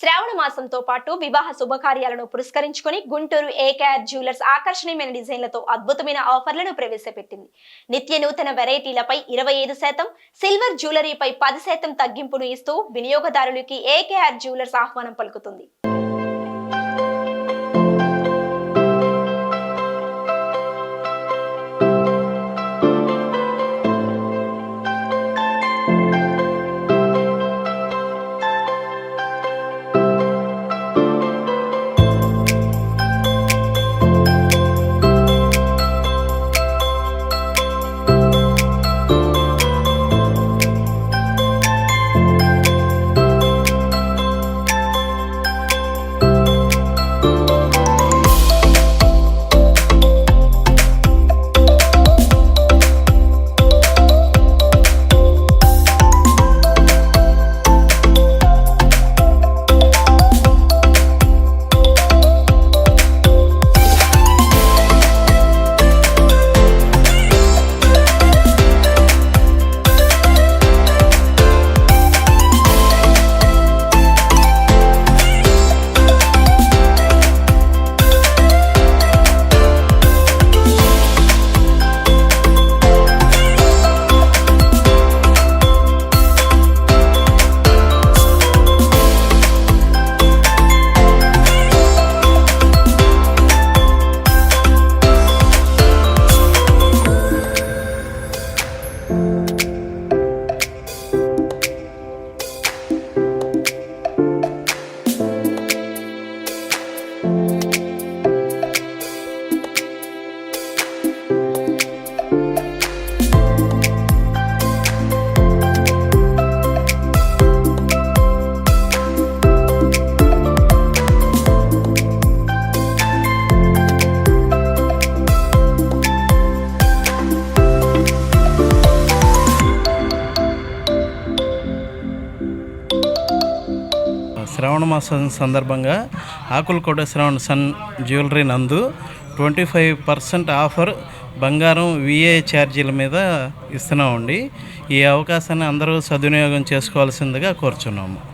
శ్రావణ మాసంతో పాటు వివాహ శుభకార్యాలను పురస్కరించుకుని గుంటూరు ఏకేఆర్ జ్యువెలర్స్ ఆకర్షణీయమైన డిజైన్లతో అద్భుతమైన ఆఫర్లను ప్రవేశపెట్టింది. నిత్య నూతన వెరైటీలపై ఇరవై ఐదు శాతం సిల్వర్ జ్యువెలరీపై పది శాతం తగ్గింపును ఇస్తూ వినియోగదారులకి ఏకేఆర్ జ్యువెలర్స్ ఆహ్వానం పలుకుతుంది. శ్రావణ మాసం సందర్భంగా ఆకులకోట శ్రావణ సన్ జ్యువెలరీ నందు ట్వంటీ ఫైవ్ పర్సెంట్ ఆఫర్ బంగారం విఏ ఛార్జీల మీద ఇస్తున్నామండి. ఈ అవకాశాన్ని అందరూ సద్వినియోగం చేసుకోవాల్సిందిగా కోరుచున్నాము.